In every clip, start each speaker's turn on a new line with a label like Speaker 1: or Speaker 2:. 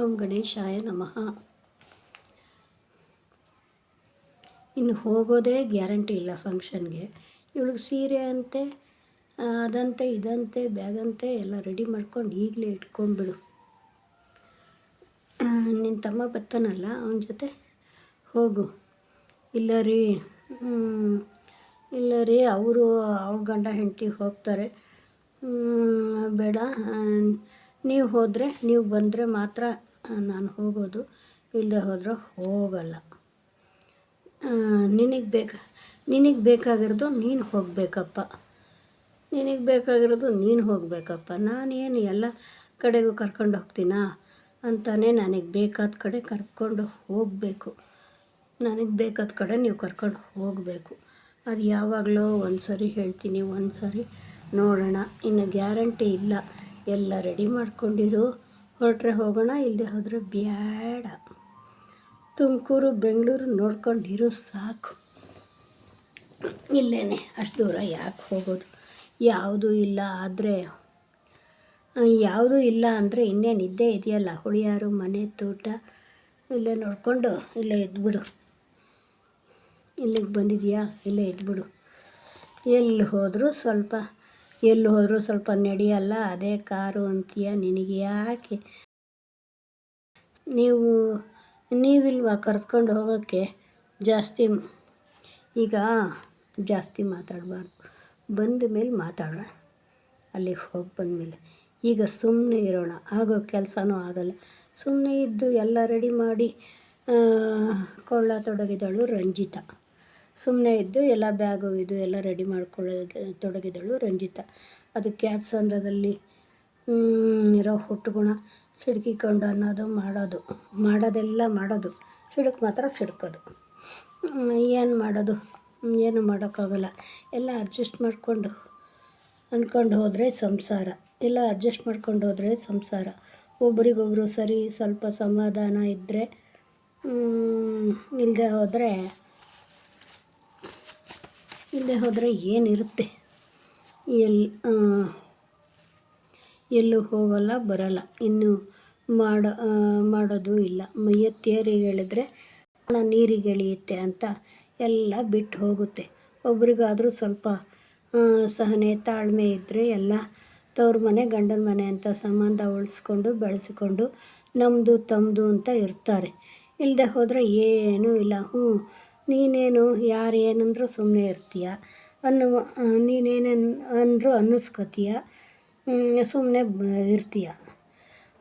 Speaker 1: ಓಂ ಗಣೇಶಾಯ ನಮಃ. ಇನ್ನು ಹೋಗೋದೇ ಗ್ಯಾರಂಟಿ ಇಲ್ಲ ಫಂಕ್ಷನ್ಗೆ. ಇವಳಿಗೆ ಸೀರೆ ಅಂತೆ ಅದಂತೆ, ಇದಂತೆ, ಬ್ಯಾಗಂತೆ ಎಲ್ಲ ರೆಡಿ ಮಾಡ್ಕೊಂಡು ಈಗಲೇ ಇಟ್ಕೊಂಡ್ಬಿಡು. ನಿನ್ನ ತಮ್ಮ ಬತ್ತನಲ್ಲ ಅವನ ಜೊತೆ ಹೋಗು. ಇಲ್ಲ ರೀ ಇಲ್ಲ ರೀ, ಅವರು, ಅವ್ರ ಗಂಡ ಹೆಂಡತಿ ಹೋಗ್ತಾರೆ. ಬೇಡ ನೀವು ಹೋದರೆ, ನೀವು ಬಂದರೆ ಮಾತ್ರ ನಾನು ಹೋಗೋದು, ಇಲ್ಲದೆ ಹೋದರೆ ಹೋಗಲ್ಲ. ನಿನಗೆ ಬೇಕ, ನಿನಗೆ ಬೇಕಾಗಿರೋದು ನೀನು ಹೋಗಬೇಕಪ್ಪ. ನಿನಗೆ ಬೇಕಾಗಿರೋದು ನೀನು ಹೋಗಬೇಕಪ್ಪ. ನಾನೇನು ಎಲ್ಲ ಕಡೆಗೂ ಕರ್ಕೊಂಡು ಹೋಗ್ತೀನಾ ಅಂತಾನೆ ನನಗೆ ಬೇಕಾದ ಕಡೆ ಕರ್ಕೊಂಡು ಹೋಗಬೇಕು. ನನಗೆ ಬೇಕಾದ ಕಡೆ ನೀವು ಕರ್ಕೊಂಡು ಹೋಗಬೇಕು. ಅದು ಯಾವಾಗಲೋ ಒಂದು ಸರಿ ಹೇಳ್ತೀನಿ ಒಂದು ಸರಿ ನೋಡೋಣ. ಇನ್ನು ಗ್ಯಾರಂಟಿ ಇಲ್ಲ. ಎಲ್ಲ ರೆಡಿ ಮಾಡ್ಕೊಂಡಿರು. ಹೊರಟ್ರೆ ಹೋಗೋಣ ಇಲ್ಲದೆ ಹೋದರೆ ಬ್ಯಾಡ. ತುಮಕೂರು, ಬೆಂಗಳೂರು ನೋಡ್ಕೊಂಡಿರೋ ಸಾಕು. ಇಲ್ಲೇ ಅಷ್ಟು ದೂರ ಯಾಕೆ ಹೋಗೋದು? ಯಾವುದೂ ಇಲ್ಲ ಆದರೆ, ಯಾವುದೂ ಇಲ್ಲ ಅಂದರೆ ಇನ್ನೇನು ಇದ್ದೇ ಇದೆಯಲ್ಲ, ಹುಳಿಯಾರು, ಮನೆ, ತೋಟ, ಇಲ್ಲೇ ನೋಡಿಕೊಂಡು ಇಲ್ಲೇ ಇದ್ಬಿಡು. ಇಲ್ಲಿಗೆ ಬಂದಿದೆಯಾ? ಇಲ್ಲೇ ಇದ್ಬಿಡು. ಎಲ್ಲಿ ಹೋದರೂ ಸ್ವಲ್ಪ ಎಲ್ಲಿ ಹೋದರೂ ಸ್ವಲ್ಪ ನಡೆಯಲ್ಲ, ಅದೇ ಕಾರು ಅಂತೀಯ ನಿನಗೆ ಯಾಕೆ? ನೀವು, ನೀವಿಲ್ವಾ ಕರ್ಸ್ಕೊಂಡು ಹೋಗೋಕ್ಕೆ? ಜಾಸ್ತಿ ಈಗ ಜಾಸ್ತಿ ಮಾತಾಡಬಾರ್ದು. ಬಂದ ಮೇಲೆ ಮಾತಾಡೋಣ ಅಲ್ಲಿಗೆ ಹೋಗಿ ಬಂದಮೇಲೆ ಈಗ ಸುಮ್ಮನೆ ಇರೋಣ. ಆಗೋ ಕೆಲಸನೂ ಆಗಲ್ಲ. ಸುಮ್ಮನೆ ಇದ್ದು ಎಲ್ಲ ರೆಡಿ ಮಾಡಿ ಕೊಳ್ಳ ತೊಡಗಿದಳು ರಂಜಿತ. ಸುಮ್ಮನೆ ಇದ್ದು ಎಲ್ಲ ಬ್ಯಾಗು ಇದು ಎಲ್ಲ ರೆಡಿ ಮಾಡ್ಕೊಳ್ಳೋದಕ್ಕೆ ತೊಡಗಿದಳು ರಂಜಿತ. ಅದು ಕ್ಯಾತ್ಸಂದ್ರದಲ್ಲಿ ಇರೋ ಹುಟ್ಟುಗುಣ ಸಿಡ್ಕಿಕೊಂಡು ಅನ್ನೋದು ಮಾಡೋದು. ಮಾಡೋದೆಲ್ಲ ಮಾಡೋದು. ಸಿಡಕ್ಕೆ ಮಾತ್ರ ಸಿಡ್ಕೋದು. ಏನು ಮಾಡೋದು? ಏನು ಮಾಡೋಕ್ಕಾಗಲ್ಲ. ಎಲ್ಲ ಅಡ್ಜಸ್ಟ್ ಮಾಡಿಕೊಂಡು ಅಂದ್ಕೊಂಡು ಹೋದರೆ ಸಂಸಾರ. ಎಲ್ಲ ಅಡ್ಜಸ್ಟ್ ಮಾಡ್ಕೊಂಡು ಹೋದರೆ ಸಂಸಾರ. ಒಬ್ರಿಗೊಬ್ರು ಸರಿ ಸ್ವಲ್ಪ ಸಮಾಧಾನ ಇದ್ದರೆ ಇಲ್ಲದೆ ಹೋದರೆ ಇಲ್ಲದೆ ಹೋದರೆ ಏನಿರುತ್ತೆ? ಎಲ್ಲಿ ಎಲ್ಲೂ ಹೋಗಲ್ಲ, ಬರಲ್ಲ. ಇನ್ನು ಮಾಡೋ ಮಾಡೋದು ಇಲ್ಲ. ಮೈಯತ್ತೇರಿಗೆ ಹೇಳಿದ್ರೆ ಹಣ ನೀರಿಗೆ ಎಳೆಯುತ್ತೆ ಅಂತ ಎಲ್ಲ ಬಿಟ್ಟು ಹೋಗುತ್ತೆ. ಒಬ್ರಿಗಾದರೂ ಸ್ವಲ್ಪ ಸಹನೆ, ತಾಳ್ಮೆ ಇದ್ದರೆ ಎಲ್ಲ ತವ್ರ ಮನೆ, ಗಂಡನ ಮನೆ ಅಂತ ಸಂಬಂಧ ಉಳಿಸ್ಕೊಂಡು, ಬೆಳೆಸಿಕೊಂಡು ನಮ್ಮದು ತಮ್ಮದು ಅಂತ ಇರ್ತಾರೆ. ಇಲ್ಲದೆ ಹೋದರೆ ಏನೂ ಇಲ್ಲ. ಹ್ಞೂ ನೀನೇನು ಯಾರು ಏನಂದರೂ ಸುಮ್ಮನೆ ಇರ್ತೀಯ. ಅನ್ನುವ ನೀನೇನೇನು, ಅಂದರೂ ಅನ್ನಿಸ್ಕೋತೀಯ. ಸುಮ್ಮನೆ ಇರ್ತೀಯ.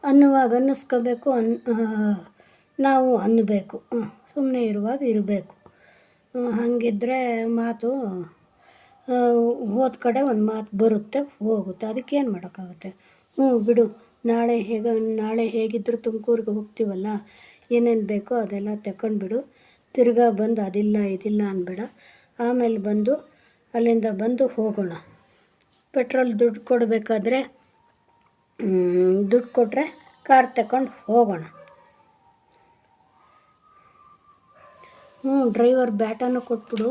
Speaker 1: ಅನ್ನುವಾಗ ಅನ್ನಿಸ್ಕೋಬೇಕು, ಅನ್ ನಾವು ಅನ್ನಬೇಕು. ಸುಮ್ಮನೆ ಇರುವಾಗ ಇರಬೇಕು. ಹಾಗಿದ್ರೆ ಮಾತು ಹೋದ ಕಡೆ ಒಂದು ಮಾತು ಬರುತ್ತೆ, ಹೋಗುತ್ತೆ. ಅದಕ್ಕೇನು ಮಾಡೋಕ್ಕಾಗುತ್ತೆ? ಹ್ಞೂ, ಬಿಡು. ನಾಳೆ ಹೇಗೆ, ನಾಳೆ ಹೇಗಿದ್ದರೂ ತುಮಕೂರಿಗೆ ಹೋಗ್ತೀವಲ್ಲ, ಏನೇನು ಬೇಕೋ ಅದೆಲ್ಲ ತಗೊಂಡ್ಬಿಡು ತಿರ್ಗಾ ಬಂದು ಅದಿಲ್ಲ, ಇದಿಲ್ಲ ಅನ್ಬೇಡ. ಆಮೇಲೆ ಬಂದು ಅಲ್ಲಿಂದ ಬಂದು ಹೋಗೋಣ. ಪೆಟ್ರೋಲ್ ದುಡ್ಡು ಕೊಡಬೇಕಾದ್ರೆ ದುಡ್ಡು ಕೊಟ್ಟರೆ ಕಾರ್ ತಗೊಂಡು ಹೋಗೋಣ. ಹ್ಞೂ ಡ್ರೈವರ್ ಬ್ಯಾಟನ್ನು ಕೊಟ್ಬಿಡು.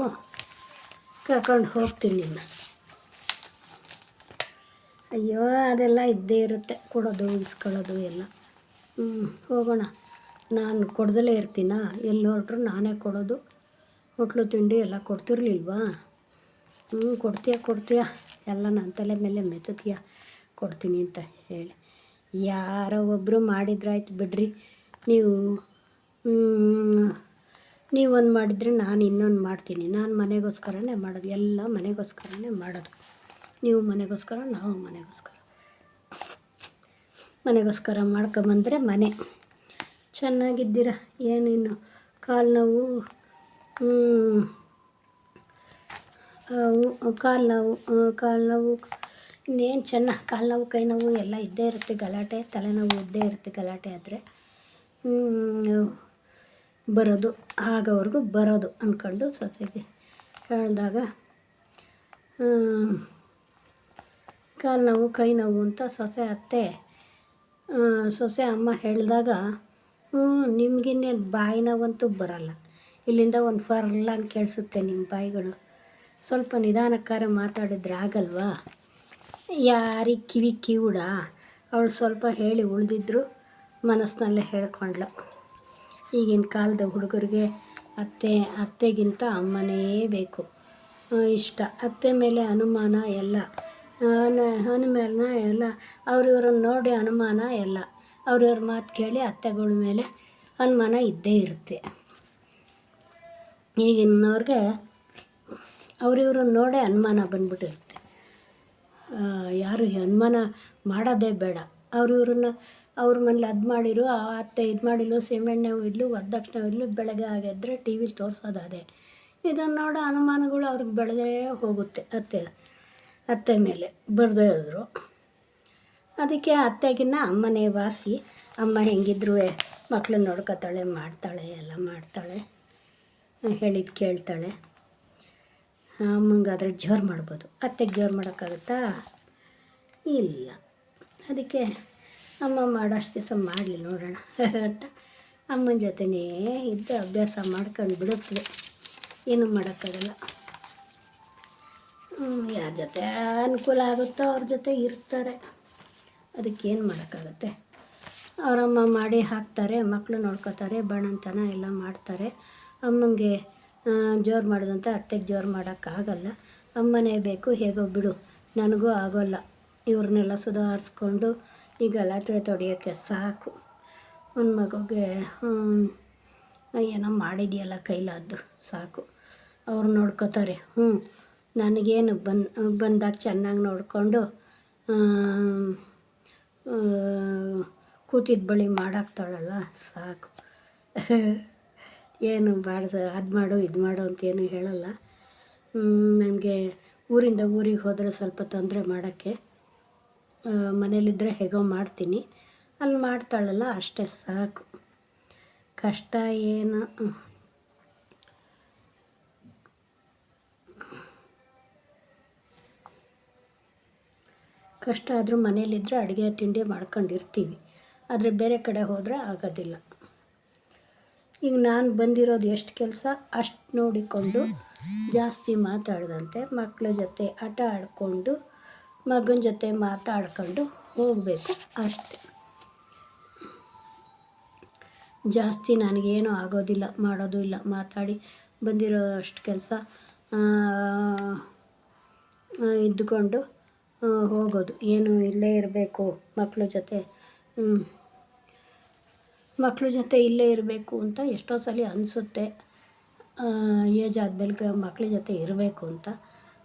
Speaker 1: ಕರ್ಕೊಂಡು ಹೋಗ್ತೀನಿ ನಿನ್ನ. ಅಯ್ಯೋ, ಅದೆಲ್ಲ ಇದ್ದೇ ಇರುತ್ತೆ. ಕೊಡೋದು ಇಸ್ಕೊಳ್ಳೋದು ಎಲ್ಲ. ಹ್ಞೂ ಹೋಗೋಣ. ನಾನು ಕೊಡ್ದಲೇ ಇರ್ತೀನಾ? ಎಲ್ಲಿ ಹೊರಟ್ರು ನಾನೇ ಕೊಡೋದು. ಹೋಟ್ಲು ತಿಂಡಿ ಎಲ್ಲ ಕೊಡ್ತಿರ್ಲಿಲ್ವಾ? ಹ್ಞೂ ಕೊಡ್ತೀಯ ಕೊಡ್ತೀಯ. ಎಲ್ಲ ನನ್ನ ತಲೆ ಮೇಲೆ ಮೆಚ್ಚುತ್ತೀಯ. ಕೊಡ್ತೀನಿ ಅಂತ ಹೇಳಿ. ಯಾರೋ ಒಬ್ಬರು ಮಾಡಿದ್ರಾಯ್ತು ಬಿಡ್ರಿ. ನೀವು ನೀವೊಂದು ಮಾಡಿದರೆ ನಾನು ಇನ್ನೊಂದು ಮಾಡ್ತೀನಿ. ನಾನು ಮನೆಗೋಸ್ಕರನೇ ಮಾಡೋದು. ಎಲ್ಲ ಮನೆಗೋಸ್ಕರನೇ ಮಾಡೋದು. ನೀವು ಮನೆಗೋಸ್ಕರ, ನಾವು ಮನೆಗೋಸ್ಕರ. ಮನೆಗೋಸ್ಕರ ಮಾಡ್ಕೊಂಬಂದರೆ ಮನೆ. ಚೆನ್ನಾಗಿದ್ದೀರ? ಏನೇನು ಕಾಲು ನೋವು ಕಾಲು ನೋವು ಕಾಲು ನೋವು. ಇನ್ನೇನು ಚೆನ್ನ, ಕಾಲು ನೋವು, ಕೈ ನೋವು ಎಲ್ಲ ಇದ್ದೇ ಇರುತ್ತೆ ಗಲಾಟೆ ತಲೆನೋವು ಇದ್ದೇ ಇರುತ್ತೆ ಗಲಾಟೆ ಆದರೆ. ಬರೋದು, ಆಗವರೆಗೂ ಬರೋದು ಅಂದ್ಕೊಂಡು ಸೊಸೆಗೆ ಹೇಳಿದಾಗ ಕಾಲು ನೋವು, ಕೈ ನೋವು ಅಂತ ಸೊಸೆ ಅತ್ತೆ ಸೊಸೆ ಅಮ್ಮ ಹೇಳಿದಾಗ ಹ್ಞೂ ನಿಮಗಿನ್ನೇನು ಬಾಯಿ ನೋವಂತೂ ಬರಲ್ಲ. ಇಲ್ಲಿಂದ ಒಂದು ಫರ್ಲಾನ್ ಕೇಳಿಸುತ್ತೆ ನಿಮ್ಮ ಬಾಯಿಗಳು. ಸ್ವಲ್ಪ ನಿಧಾನಕ್ಕಾರ ಮಾತಾಡಿದ್ರೆ ಆಗಲ್ವಾ? ಯಾರಿಗೆ ಕಿವಿ ಕಿವುಡ. ಅವಳು ಸ್ವಲ್ಪ ಹೇಳಿ ಉಳಿದಿದ್ರು ಮನಸ್ಸಿನಲ್ಲೇ ಹೇಳ್ಕೊಂಡ್ಳು. ಈಗಿನ ಕಾಲದ ಹುಡುಗರಿಗೆ ಅತ್ತೆ, ಅತ್ತೆಗಿಂತ ಅಮ್ಮನೇ ಬೇಕು. ಇಷ್ಟ. ಅತ್ತೆ ಮೇಲೆ ಅನುಮಾನ ಎಲ್ಲ. ಅನುಮಾನ ಎಲ್ಲ. ಅವ್ರಿವ್ರನ್ನ ನೋಡಿ ಅನುಮಾನ ಎಲ್ಲ. ಅವ್ರಿವ್ರ ಮಾತು ಕೇಳಿ ಅತ್ತೆಗಳ ಮೇಲೆ ಅನುಮಾನ ಇದ್ದೇ ಇರುತ್ತೆ. ಈಗಿನವ್ರಿಗೆ ಅವ್ರಿವ್ರನ್ನ ನೋಡೇ ಅನುಮಾನ ಬಂದ್ಬಿಟ್ಟಿರುತ್ತೆ. ಯಾರು ಅನುಮಾನ ಮಾಡೋದೇ ಬೇಡ. ಅವ್ರಿವ್ರನ್ನ ಅವ್ರ ಮನೇಲಿ ಅದು ಮಾಡಿರು, ಆ ಅತ್ತೆ ಇದು ಮಾಡಿಲ್ಲ ಸೀಮೆಣ್ಣೆ ಇಡ್ಲು ವರದಕ್ಷಿಣೆ ಇಡ್ಲು ಬೆಳಗ್ಗೆ ಆಗಿದ್ರೆ ಟಿ ವಿ ತೋರಿಸೋದು ಅದೇ. ಇದನ್ನು ನೋಡೋ ಅನುಮಾನಗಳು ಅವ್ರಿಗೆ ಬೆಳೆದೇ ಹೋಗುತ್ತೆ ಅತ್ತೆ ಅತ್ತೆ ಮೇಲೆ. ಬರದೇ ಇದ್ರು. ಅದಕ್ಕೆ ಅತ್ತೆಗಿನ್ನ ಅಮ್ಮನೇ ವಾಸಿ. ಅಮ್ಮ ಹೆಂಗಿದ್ರು ಮಕ್ಕಳು ನೋಡ್ಕೊತಾಳೆ, ಮಾಡ್ತಾಳೆ, ಎಲ್ಲ ಮಾಡ್ತಾಳೆ. ಹೇಳಿದ್ದು ಕೇಳ್ತಾಳೆ. ಅಮ್ಮಂಗಾದ್ರೆ ಜೋರು ಮಾಡ್ಬೋದು. ಅತ್ತೆಗೆ ಜೋರು ಮಾಡೋಕ್ಕಾಗುತ್ತಾ? ಇಲ್ಲ. ಅದಕ್ಕೆ ಅಮ್ಮ ಮಾಡೋಷ್ಟು ದಿವಸ ಮಾಡಲಿ ನೋಡೋಣ ಅಂತ ಅಮ್ಮನ ಜೊತೆನೇ ಇದ್ದು ಅಭ್ಯಾಸ ಮಾಡ್ಕೊಂಡು ಬಿಡುತ್ತೆ. ಏನೂ ಮಾಡೋಕ್ಕಾಗಲ್ಲ. ಯಾರ ಜೊತೆ ಅನುಕೂಲ ಆಗುತ್ತೋ ಅವ್ರ ಜೊತೆ ಇರ್ತಾರೆ. ಅದಕ್ಕೇನು ಮಾಡೋಕ್ಕಾಗುತ್ತೆ? ಅವರಮ್ಮ ಮಾಡಿ ಹಾಕ್ತಾರೆ ಮಕ್ಕಳು ನೋಡ್ಕೋತಾರೆ, ಬಣ್ಣಂತನ ಎಲ್ಲ ಮಾಡ್ತಾರೆ. ಅಮ್ಮಂಗೆ ಜೋರು ಮಾಡಿದಂಥ ಅತ್ತೆಗೆ ಜೋರು ಮಾಡೋಕ್ಕಾಗಲ್ಲ. ಅಮ್ಮನೇ ಬೇಕು, ಹೇಗೋ ಬಿಡು, ನನಗೂ ಆಗೋಲ್ಲ. ಇವ್ರನ್ನೆಲ್ಲ ಸುಧಾರಿಸ್ಕೊಂಡು ಈಗ ಗಲಾಟೆ ತೊಡೆಯೋಕ್ಕೆ ಸಾಕು. ಒಂದು ಮಗುಗೆ ಏನೋ ಮಾಡಿದೆಯಲ್ಲ ಕೈಲಾದ್ದು, ಸಾಕು. ಅವ್ರು ನೋಡ್ಕೋತಾರೆ ಹ್ಞೂ ನನಗೇನು ಬಂದು, ಬಂದಾಗ ಚೆನ್ನಾಗಿ ನೋಡಿಕೊಂಡು ಕೂತಿದ್ದ ಬಳಿ ಮಾಡಾಕ್ತಾಳಲ್ಲ, ಸಾಕು. ಏನು ಮಾಡ್ದ, ಅದು ಮಾಡು, ಇದು ಮಾಡು ಅಂತೇನು ಹೇಳಲ್ಲ. ನನಗೆ ಊರಿಂದ ಊರಿಗೆ ಹೋದರೆ ಸ್ವಲ್ಪ ತೊಂದರೆ ಮಾಡೋಕ್ಕೆ ಮನೇಲಿದ್ದರೆ ಹೇಗೋ ಮಾಡ್ತೀನಿ. ಅಲ್ಲಿ ಮಾಡ್ತಾಳಲ್ಲ, ಅಷ್ಟೇ ಸಾಕು. ಕಷ್ಟ ಏನು? ಕಷ್ಟ ಆದರೂ ಮನೇಲಿದ್ದರೆ ಅಡುಗೆ ತಿಂಡಿ ಮಾಡ್ಕೊಂಡಿರ್ತೀವಿ. ಆದರೆ ಬೇರೆ ಕಡೆ ಹೋದರೆ ಆಗೋದಿಲ್ಲ. ಈಗ ನಾನು ಬಂದಿರೋದು ಎಷ್ಟು ಕೆಲಸ? ಅಷ್ಟು ನೋಡಿಕೊಂಡು ಜಾಸ್ತಿ ಮಾತಾಡ್ದಂತೆ ಮಕ್ಕಳ ಜೊತೆ ಆಟ ಆಡಿಕೊಂಡು ಮಗನ ಜೊತೆ ಮಾತಾಡ್ಕೊಂಡು ಹೋಗಬೇಕು ಅಷ್ಟೆ. ಜಾಸ್ತಿ ನನಗೇನು ಆಗೋದಿಲ್ಲ, ಮಾಡೋದು ಇಲ್ಲ. ಮಾತಾಡಿ ಬಂದಿರೋ ಅಷ್ಟು ಕೆಲಸ ಇದ್ದುಕೊಂಡು ಹೋಗೋದು. ಏನು ಇಲ್ಲೇ ಇರಬೇಕು ಮಕ್ಕಳ ಜೊತೆ. ಮಕ್ಕಳ ಜೊತೆ ಇಲ್ಲೇ ಇರಬೇಕು ಅಂತ ಎಷ್ಟೋ ಸಲ ಅನಿಸುತ್ತೆ. ಏಜ್ ಆದಮೇಲೆ ಮಕ್ಕಳ ಜೊತೆ ಇರಬೇಕು ಅಂತ.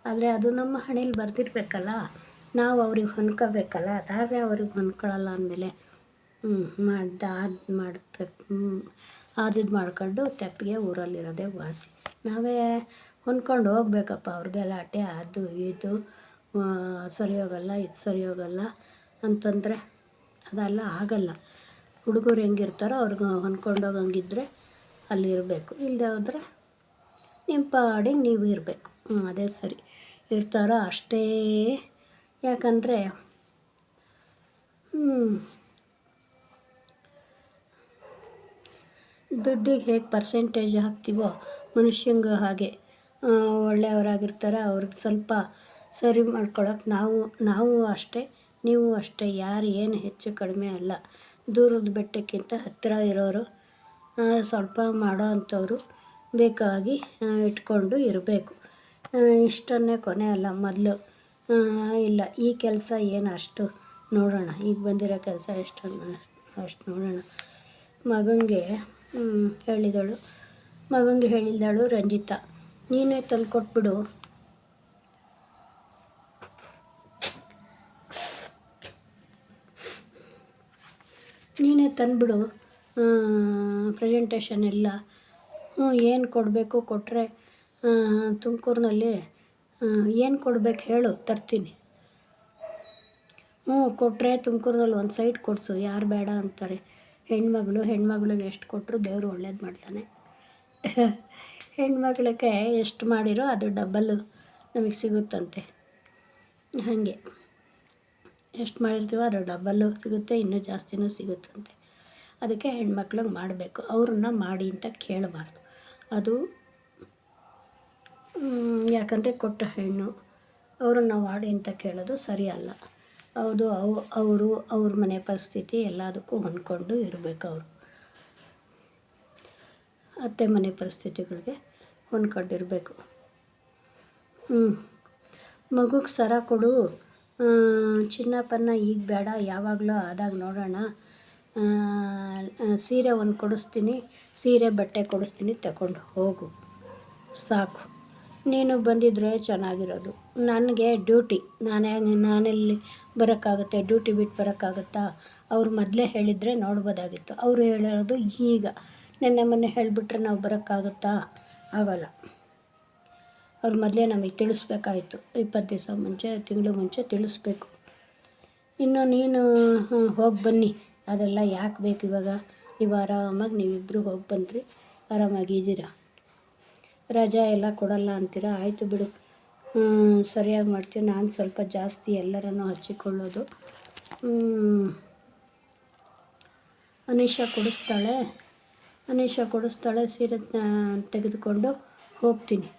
Speaker 1: ಆದರೆ ಅದು ನಮ್ಮ ಹಣೆಯಲ್ಲಿ ಬರ್ತಿರ್ಬೇಕಲ್ಲ ನಾವು ಅವ್ರಿಗೆ ಹೊಂದ್ಕೋಬೇಕಲ್ಲ. ಅದಾಗೆ ಅವ್ರಿಗೆ ಹೊಂದ್ಕೊಳ್ಳಲ್ಲ ಅಂದಮೇಲೆ ಮಾಡ್ದ ಅದು ಮಾಡ್ತ ಆದಿದ್ದು ಮಾಡ್ಕೊಂಡು ತೆಪ್ಪಿಗೆ ಊರಲ್ಲಿರೋದೇ ವಾಸಿ. ನಾವೇ ಹೊಂದ್ಕೊಂಡು ಹೋಗ್ಬೇಕಪ್ಪ ಅವ್ರ ಗಲಾಟೆ ಅದು, ಇದು. ಸರಿ ಹೋಗಲ್ಲ, ಇದು ಸರಿ ಹೋಗಲ್ಲ ಅಂತಂದರೆ ಅದೆಲ್ಲ ಆಗಲ್ಲ. ಹುಡುಗರು ಹೆಂಗಿರ್ತಾರೋ ಅವ್ರಿಗೆ ಹೊಂದ್ಕೊಂಡು ಹೋಗಂಗಿದ್ರೆ ಅಲ್ಲಿ ಇರಬೇಕು ಇಲ್ಲದೆ ಹೋದರೆ ನಿಮ್ಮ ಪಾಡಿಗೆ ನೀವು ಇರಬೇಕು. ಅದೇ ಸರಿ. ಇರ್ತಾರೋ ಅಷ್ಟೇ. ಯಾಕಂದರೆ ದುಡ್ಡಿಗೆ ಹೇಗೆ ಪರ್ಸೆಂಟೇಜ್ ಹಾಕ್ತೀವೋ ಮನುಷ್ಯಂಗೆ ಹಾಗೆ ಒಳ್ಳೆಯವರಾಗಿರ್ತಾರೆ, ಅವ್ರಿಗೆ ಸ್ವಲ್ಪ ಸರಿ ಮಾಡ್ಕೊಳಕ್ಕೆ ನಾವು ನಾವು ಅಷ್ಟೇ, ನೀವು ಅಷ್ಟೇ, ಯಾರು ಏನು ಹೆಚ್ಚು ಕಡಿಮೆ ಅಲ್ಲ. ದೂರದ ಬೆಟ್ಟಕ್ಕಿಂತ ಹತ್ತಿರ ಇರೋರು ಸ್ವಲ್ಪ ಮಾಡೋ ಅಂಥವ್ರು ಬೇಕಾಗಿ ಇಟ್ಕೊಂಡು ಇರಬೇಕು. ಇಷ್ಟನ್ನೇ ಕೊನೆ ಅಲ್ಲ, ಮೊದಲು. ಇಲ್ಲ, ಈ ಕೆಲಸ ಏನು ಅಷ್ಟು ನೋಡೋಣ. ಈಗ ಬಂದಿರೋ ಕೆಲಸ ಎಷ್ಟು ಅಷ್ಟು ನೋಡೋಣ. ಮಗನಿಗೆ ಹೇಳಿದಳು. ಮಗನಿಗೆ ಹೇಳಿದಳು ರಂಜಿತಾ. ನೀನೇ ತಂದು ಕೊಟ್ಬಿಡು ನೀನೇ ತಂದುಬಿಡು. ಪ್ರೆಸೆಂಟೇಷನ್ ಎಲ್ಲ. ಹ್ಞೂ, ಏನು ಕೊಡಬೇಕು ಕೊಟ್ಟರೆ ತುಮಕೂರಿನಲ್ಲಿ ಏನು ಕೊಡ್ಬೇಕು ಹೇಳು, ತರ್ತೀನಿ. ಹ್ಞೂ ಕೊಟ್ಟರೆ ತುಮಕೂರಿನಲ್ಲಿ ಒಂದು ಸೈಟ್ ಕೊಡಿಸು, ಯಾರು ಬೇಡ ಅಂತಾರೆ. ಹೆಣ್ಮಗಳು, ಹೆಣ್ಮಗಳಿಗೆ ಎಷ್ಟು ಕೊಟ್ಟರು ದೇವರು ಒಳ್ಳೇದು ಮಾಡ್ತಾನೆ. ಹೆಣ್ಮಗಳಿಗೆ ಎಷ್ಟು ಮಾಡಿರೋ ಅದು ಡಬ್ಬಲ್ಲು ನಮಗೆ ಸಿಗುತ್ತಂತೆ. ಹಾಗೆ. ಎಷ್ಟು ಮಾಡಿರ್ತೀವೋ ಅದು ಡಬ್ಬಲ್ಲು ಸಿಗುತ್ತೆ, ಇನ್ನೂ ಜಾಸ್ತಿನೂ ಸಿಗುತ್ತಂತೆ. ಅದಕ್ಕೆ ಹೆಣ್ಮಕ್ಳಿಗೆ ಮಾಡಬೇಕು. ಅವ್ರನ್ನ ಮಾಡಿ ಅಂತ ಕೇಳಬಾರ್ದು. ಅದು ಯಾಕಂದರೆ ಕೊಟ್ಟ ಹೆಣ್ಣು, ಅವ್ರನ್ನ ಮಾಡಿ ಅಂತ ಕೇಳೋದು ಸರಿಯಲ್ಲ ಹೌದು, ಅವು, ಅವರು ಅವ್ರ ಮನೆ ಪರಿಸ್ಥಿತಿ ಎಲ್ಲದಕ್ಕೂ ಹೊಂದ್ಕೊಂಡು ಇರಬೇಕು ಅವರು. ಅತ್ತೆ ಮನೆ ಪರಿಸ್ಥಿತಿಗಳಿಗೆ ಹೊಂದ್ಕೊಂಡಿರಬೇಕು. ಹ್ಞೂ ಮಗುಗೆ ಸರ ಕೊಡು. ಚಿನ್ನಪ್ಪನ್ನ ಚಿನ್ನಪ್ಪನ ಈಗ ಬೇಡ, ಯಾವಾಗಲೂ ಆದಾಗ ನೋಡೋಣ. ಸೀರೆ ಒಂದು ಕೊಡಿಸ್ತೀನಿ, ಸೀರೆ ಬಟ್ಟೆ ಕೊಡಿಸ್ತೀನಿ, ತಗೊಂಡು ಹೋಗು. ಸಾಕು. ನೀನು ಬಂದಿದ್ರೆ ಚೆನ್ನಾಗಿರೋದು. ನನಗೆ ಡ್ಯೂಟಿ. ನಾನೇ, ನಾನೆಲ್ಲಿ ಬರೋಕ್ಕಾಗುತ್ತೆ, ಡ್ಯೂಟಿ ಬಿಟ್ಟು ಬರೋಕ್ಕಾಗುತ್ತಾ? ಅವ್ರು ಮೊದಲೇ ಹೇಳಿದರೆ ನೋಡ್ಬೋದಾಗಿತ್ತು. ಅವರು ಹೇಳೋದು ಈಗ. ನೆನ್ನೆ ಮೊನ್ನೆ ಹೇಳಿಬಿಟ್ರೆ ನಾವು ಬರೋಕ್ಕಾಗುತ್ತಾ? ಆಗೋಲ್ಲ. ಅವ್ರು ಮೊದಲೇ ನಮಗೆ ತಿಳಿಸ್ಬೇಕಾಯಿತು. ಇಪ್ಪತ್ತು ದಿವಸ ಮುಂಚೆ, ತಿಂಗಳು ಮುಂಚೆ ತಿಳಿಸ್ಬೇಕು. ಇನ್ನು ನೀನು ಹೋಗಿ ಬನ್ನಿ. ಅದೆಲ್ಲ ಯಾಕೆ ಬೇಕು ಇವಾಗ? ನೀವು ಆರಾಮಾಗಿ ನೀವಿಬ್ಬರು ಹೋಗಿ ಬನ್ನಿರಿ ಆರಾಮಾಗಿದ್ದೀರಾ ರಜಾ ಎಲ್ಲ ಕೊಡಲ್ಲ ಅಂತೀರಾ? ಆಯಿತು ಬಿಡು. ಸರಿಯಾಗಿ ಮಾಡ್ತೀವಿ ನಾನು ಸ್ವಲ್ಪ ಜಾಸ್ತಿ ಎಲ್ಲರನ್ನು ಹಚ್ಚಿಕೊಳ್ಳೋದು. ಅನೀಶಾ ಕೊಡಿಸ್ತಾಳೆ. ಅನೀಶಾ ಕೊಡಿಸ್ತಾಳೆ, ಸೀರೆ ತೆಗೆದುಕೊಂಡು ಹೋಗ್ತೀನಿ.